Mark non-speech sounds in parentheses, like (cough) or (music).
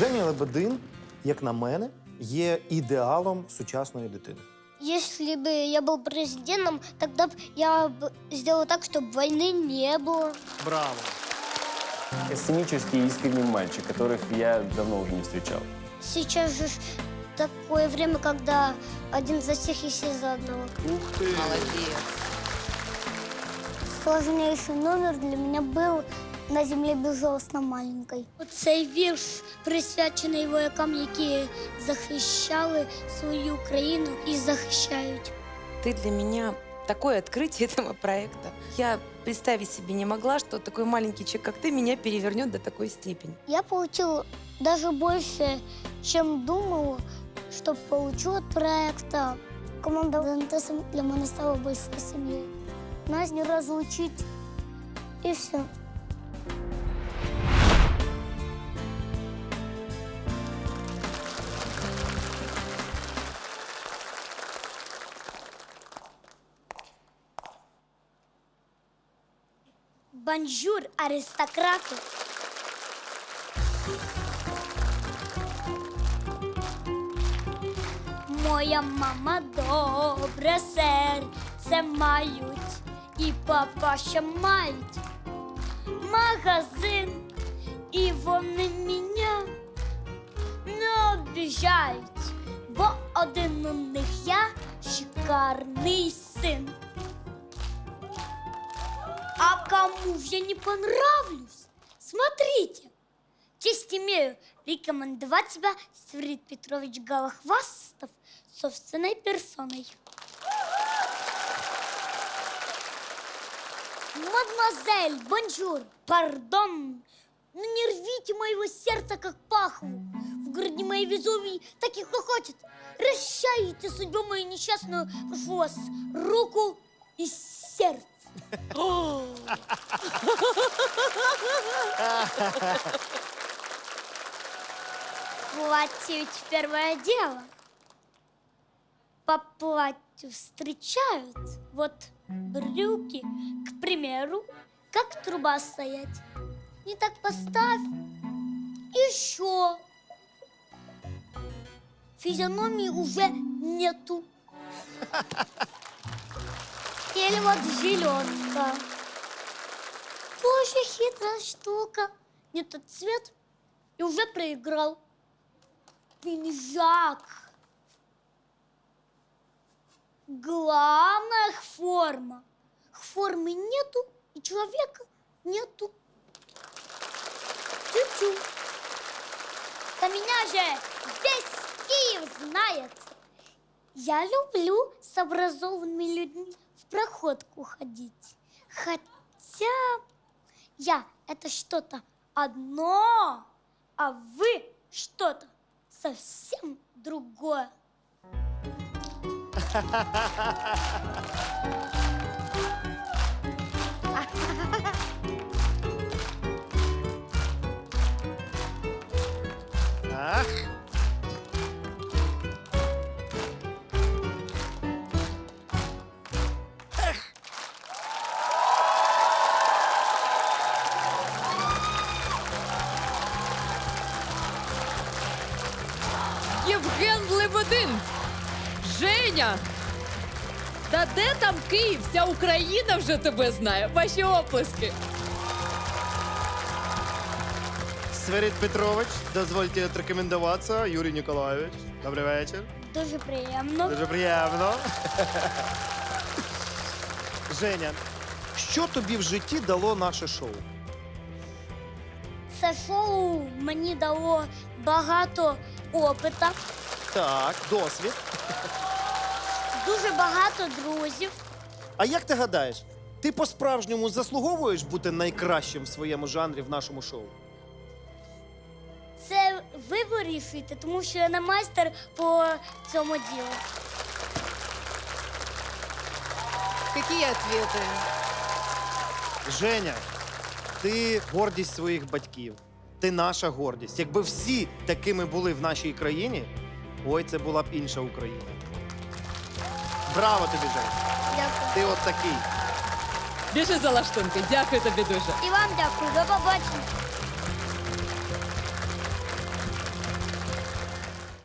Женя Лебедин, як на мене, є ідеалом сучасної дитини. Если бы я был президентом, тогда б я бы сделал так, чтобы войны не было. Браво! Сценический и искренний мальчик, которых я давно уже не встречал. Сейчас же ж такое время, когда один за всех и все за одного. Ух ти! Молодец. Сложнейший номер для меня был на землі безжалостно маленькой. Цей вірш присвячений воякам, які захищали свою країну і захищають. Ты для меня такое открытие этого проекта. Я представить себе не могла, что такой маленький человек, как ты, меня перевернет до такой степени. Я получил даже больше, чем думал, что получу от проекта. Команда ДНТ для мене стала большой семьей. Нас не разлучить, и все. Бонжур, аристократи! Моя мама добре серце мають, і папаша мають магазин, і вони мене не обіжають, бо один у них я шикарний син. А кому же не понравлюсь? Смотрите, честь имею рекомендовать тебя Свирид Петрович Голохвастов собственной персоной. Мадемуазель, бонжур, пардон, но не рвите моего сердца, как пахву. В груди моей Везувий так и хохочет. Расчаете судьбу мою несчастную, прошу вас, руку и сердце. Платье первое дело. По платью встречают. Вот брюки, к примеру, как труба стоять. Не так поставь. Еще. Физиономии уже нету. Или вот жилетка. Тоже хитрая штука. Не тот цвет и уже проиграл. Пинжак. Их форма. Формы нету, и человека нету. Тю-тю. Да меня же весь Киев знает. Я люблю с образованными людьми в проходку ходить. Хотя я это что-то одно, а вы что-то совсем другое. (laughs) Ах! Євген Лебедин! Женя! Та де там Київ? Вся Україна вже тебе знає. Ваші оплески. Сверид Петрович, дозвольте отрекомендуватися. Юрій Ніколаєвич. Добрий вечір. Дуже приємно. Дуже приємно. Женя, що тобі в житті дало наше шоу? Це шоу мені дало багато опита, Так, досвід. Дуже багато друзів. А як ти гадаєш, ти по-справжньому заслуговуєш бути найкращим в своєму жанрі в нашому шоу? Це ви вирішуєте, тому що я не майстер по цьому ділу. Які ответи? Женя, ти гордість своїх батьків. Ти наша гордість. Якби всі такими були в нашій країні, ой, це була б інша Україна. Браво тобі, Женя! Дякую. Ти от такий. Біжи за лаштунки. Дякую тобі дуже. І вам дякую. До побачення.